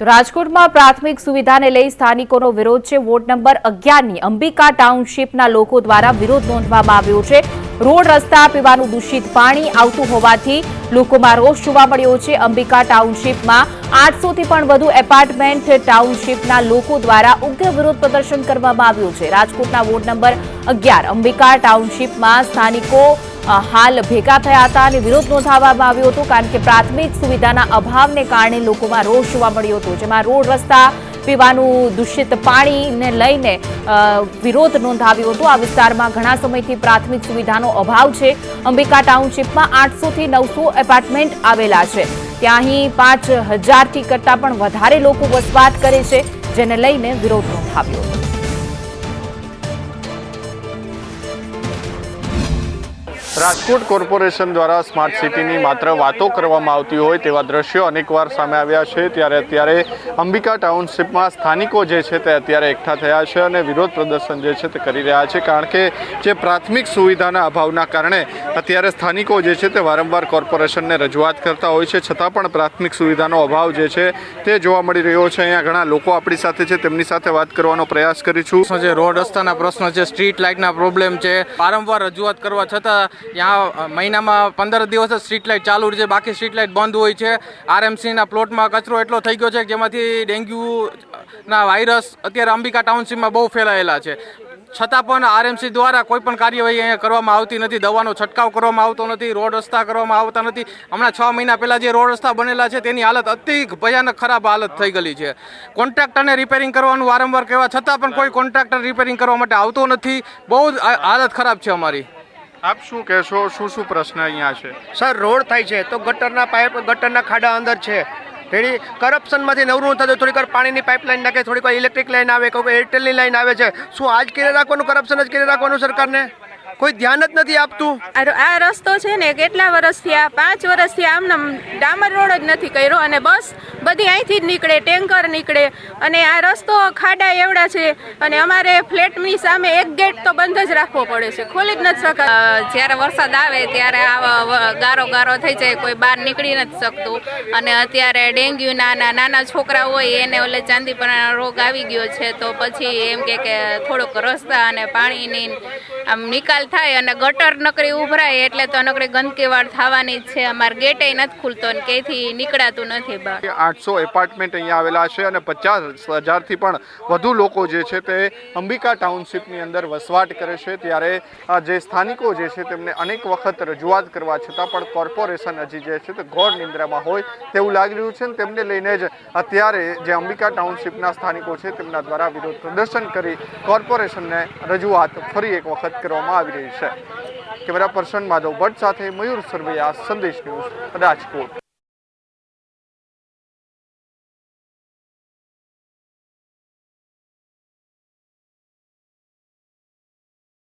તો રાજકોટમાં પ્રાથમિક સુવિધાને લઈ સ્થાનિકોનો વિરોધ છે. વોર્ડ નંબર અગિયારની અંબિકા ટાઉનશીપના લોકો દ્વારા વિરોધ નોંધવામાં આવ્યો છે. રોડ રસ્તા પીવાનું દૂષિત પાણી આવતું હોવાથી લોકોમાં રોષ જોવા મળ્યો છે. અંબિકા ટાઉનશીપમાં આઠસોથી પણ વધુ એપાર્ટમેન્ટ ટાઉનશીપના લોકો દ્વારા ઉગ્ર વિરોધ પ્રદર્શન કરવામાં આવ્યું છે. રાજકોટના વોર્ડ નંબર અગિયાર અંબિકા ટાઉનશીપમાં સ્થાનિકો હાલ ભેગા થયા હતા અને વિરોધ નોંધાવવામાં આવ્યો હતો, કારણ કે પ્રાથમિક સુવિધાના અભાવને કારણે લોકોમાં રોષ જોવા મળ્યો હતો. જેમાં રોડ રસ્તા, પીવાનું દૂષિત પાણીને લઈને વિરોધ નોંધાવ્યો હતો. આ વિસ્તારમાં ઘણા સમયથી પ્રાથમિક સુવિધાનો અભાવ છે. અંબિકા ટાઉનશીપમાં આઠસોથી નવસો એપાર્ટમેન્ટ આવેલા છે. ત્યાં અહીં પાંચ હજારથી કરતાં પણ વધારે લોકો વસવાટ કરે છે, જેને લઈને વિરોધ નોંધાવ્યો હતો. રાજકોટ કોર્પોરેશન દ્વારા સ્માર્ટ સિટીની માત્ર વાતો કરવામાં આવતી હોય તેવા દ્રશ્યો અનેકવાર સામે આવ્યા છે. ત્યારે અત્યારે અંબિકા ટાઉનશીપમાં સ્થાનિકો જે છે તે અત્યારે એકઠા થયા છે અને વિરોધ પ્રદર્શન જે છે તે કરી રહ્યા છે. કારણ કે જે પ્રાથમિક સુવિધાના અભાવના કારણે અત્યારે સ્થાનિકો જે છે તે વારંવાર કોર્પોરેશનને રજૂઆત કરતા હોય છે. છતાં પણ પ્રાથમિક સુવિધાનો અભાવ જે છે તે જોવા મળી રહ્યો છે. અહીંયા ઘણા લોકો આપણી સાથે છે. તેમની સાથે વાત કરવાનો પ્રયાસ કરીશું. જે રોડ રસ્તાના પ્રશ્નો છે, સ્ટ્રીટ લાઇટના પ્રોબ્લેમ છે. વારંવાર રજૂઆત કરવા છતાં ત્યાં મહિનામાં પંદર દિવસ જ સ્ટ્રીટ લાઇટ ચાલુ છે. બાકી સ્ટ્રીટ લાઇટ બંધ હોય છે. આરએમસીના પ્લોટમાં કચરો એટલો થઈ ગયો છે જેમાંથી ડેન્ગ્યુના વાયરસ અત્યારે અંબિકા ટાઉનશીપમાં બહુ ફેલાયેલા છે. છતાં પણ આરએમસી દ્વારા કોઈ પણ કાર્યવાહી અહીંયા કરવામાં આવતી નથી. દવાનો છંટકાવ કરવામાં આવતો નથી. રોડ રસ્તા કરવામાં આવતા નથી. હમણાં છ મહિના પહેલાં જે રોડ રસ્તા બનેલા છે તેની હાલત અતિ ભયાનક ખરાબ હાલત થઈ ગયેલી છે. કોન્ટ્રાક્ટરને રિપેરિંગ કરવાનું વારંવાર કહેવા છતાં પણ કોઈ કોન્ટ્રાક્ટર રિપેરિંગ કરવા માટે આવતો નથી. બહુ જ હાલત ખરાબ છે અમારી. આપ શું કહેશો? શું શું પ્રશ્ન અહીંયા છે? સર, રોડ થાય છે, તો ગટરના પાઇપ ગટરના ખાડા અંદર છે. તેની કરપ્શનમાંથી નવરું થતું, થોડીક વાર પાણીની પાઇપલાઇન નાખે, થોડીક વાર ઇલેક્ટ્રિક લાઇન આવે, કોઈ એરટેલની લાઇન આવે છે. શું આજ કરી રાખવાનું, કરપ્શન જ કરી રાખવાનું સરકારને? કોઈ ધ્યાન જ નથી આપતું? આ આ રસ્તો છે ને કેટલા વર્ષથી આ પાંચ વર્ષથી આમને ડામર રોડ જ નથી કર્યો અને બસ બધી અહીંથી જ નીકળે ટેન્કર નીકળે અને આ રસ્તો ખાડા એવડા છે અને અમારે ફ્લેટની સામે એક ગેટ તો બંધ જ રાખવો પડે છે. ખોલી જ નથી શકતા. જ્યારે વરસાદ આવે ત્યારે આવા ગારો ગારો થઈ જાય કોઈ બહાર નીકળી નથી શકતું. અને અત્યારે ડેન્ગ્યુના નાના છોકરા હોય એને ઓલે ચાંદીપરાનો રોગ આવી ગયો છે તો પછી એમ કે કે થોડુંક રસ્તા અને પાણીની આમ નિકાલ થાય અને ગટર નકરી ઉભરાય એટલે તો નકરી ગંદકીવાળ થવાની જ છે. અમારે ગેટે નથી ખુલતો ને ક્યાંયથી નીકળાતું નથી બહાર આઠસો એપાર્ટમેન્ટ અહીંયા આવેલા છે અને પચાસ હજારથી પણ વધુ લોકો જે છે તે અંબિકા ટાઉનશીપની અંદર વસવાટ કરે છે. ત્યારે જે સ્થાનિકો જે છે તેમને અનેક વખત રજૂઆત કરવા છતાં પણ કોર્પોરેશન હજી જે છે તે ઘોર નિંદ્રામાં હોય તેવું લાગી રહ્યું છે ને તેમને લઈને જ અત્યારે જે અંબિકા ટાઉનશીપના સ્થાનિકો છે તેમના દ્વારા વિરોધ પ્રદર્શન કરી કોર્પોરેશનને રજૂઆત ફરી એક વખત કરવામાં આવી રહી છે. કેમેરા પર્સન માધવ ભટ્ટ સાથે મયુર સરવૈયા સંદેશ ન્યૂઝ રાજકોટ.